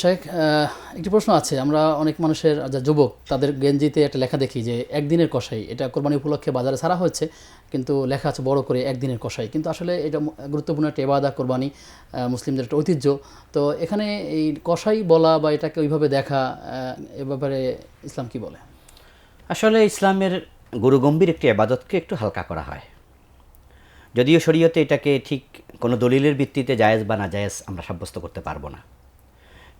শেখ একটি প্রশ্ন আছে। আমরা অনেক মানুষের যা যুবক, তাদের গেঞ্জিতে একটা লেখা দেখি যে, একদিনের কষাই এটা কোরবানি উপলক্ষে বাজারে ছাড়া হয়েছে, কিন্তু লেখা আছে বড় করে, একদিনের কষাই কিন্তু আসলে এটা গুরুত্বপূর্ণ একটা এবাদা কোরবানি মুসলিমদের একটা ঐতিহ্য। তো এখানে এই কষাই বলা বা এটাকে ওইভাবে দেখা এ ব্যাপারে ইসলাম কি বলে? আসলে ইসলামের গুরুগম্ভীর একটি আবাদতকে একটু হালকা করা হয়। যদিও শরীয়তে এটাকে ঠিক কোনো দলিলের ভিত্তিতে জায়েজ বা না জায়েজ আমরা সাব্যস্ত করতে পারব না।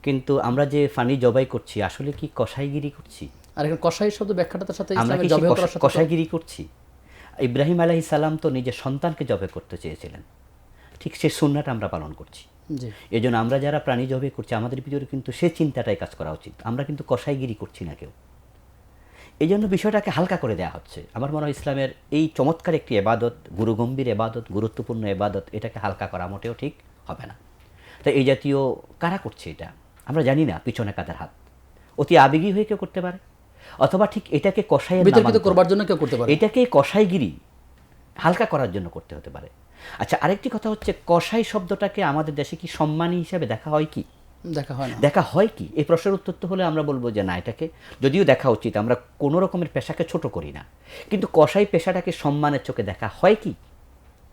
কিন্তু আমরা যে ফানি জবাই করছি আসলে কি কষাইগিরি করছি? আর এখন কষাই শব্দ ব্যাখ্যাটার সাথে আমরা কি কষাইগিরি করছি? ইব্রাহিম আলাহি সালাম তো নিজের সন্তানকে জবে করতে চেয়েছিলেন। ঠিক সে সুন্নাটা আমরা পালন করছি। জি। এই জন্য আমরা যারা প্রাণী জবে করছি আমাদের ভিতরে কিন্তু সে চিন্তাটাই কাজ করা উচিত। আমরা কিন্তু কষাইগিরি করছি না কেউ। এই জন্য বিষয়টাকে হালকা করে দেওয়া হচ্ছে। আমার মনে হয় ইসলামের এই চমৎকার একটি এবাদত গুরুগম্ভীর এবাদত গুরুত্বপূর্ণ এবাদত এটাকে হালকা করা মোটেও ঠিক হবে না। তাই এই জাতীয় কারা করছে এটা? আমরা জানি না পিছনে কাদের হাত। অতি আবেগী হয়ে কেউ করতে পারে? অথবা ঠিক এটাকে কষাইয়ের বিতর্কিত করবার জন্য কেউ করতে পারে? এটাকে কষাইগিরি হালকা করার জন্য করতে হতে পারে। আচ্ছা আরেকটি কথা হচ্ছে কষাই শব্দটাকে আমাদের দেশে কি সম্মানী হিসাবে দেখা হয় কি? দেখা হয় না। দেখা হয় কি? এই প্রশ্নের উত্তর তো হলে আমরা বলব যে না এটাকে যদিও দেখা উচিত আমরা কোনো রকমের পেশাকে ছোট করি না। কিন্তু কষাই পেশাটাকে সম্মানের চোখে দেখা হয় কি?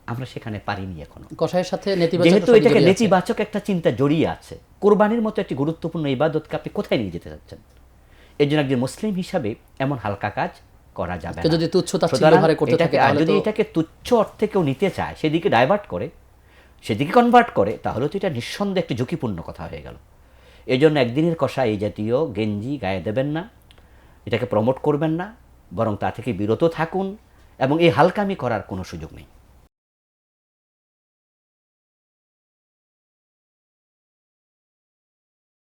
আমরা সেখানে পারিনি এখনও। কষাইয়ের সাথে নেতিবাচক যেহেতু এটাকে নেতিবাচক একটা চিন্তা জড়িয়ে আছে কোরবানির মতো একটি গুরুত্বপূর্ণ ইবাদতকে আপনি কোথায় নিয়ে যেতে চাচ্ছেন? এই জন্য একজন মুসলিম হিসাবে এমন হালকা কাজ করা যাবে যদি যদি এটাকে তুচ্ছ অর্থে কেউ নিতে চায় সেদিকে ডাইভার্ট করে সেদিকে কনভার্ট করে তাহলে তো এটা নিঃসন্দেহে একটি ঝুঁকিপূর্ণ কথা হয়ে গেল। এই জন্য একদিনের কষা এই জাতীয় গেঞ্জি গায়ে দেবেন না এটাকে প্রমোট করবেন না বরং তা থেকে বিরত থাকুন এবং এই হালকামি করার কোনো সুযোগ নেই।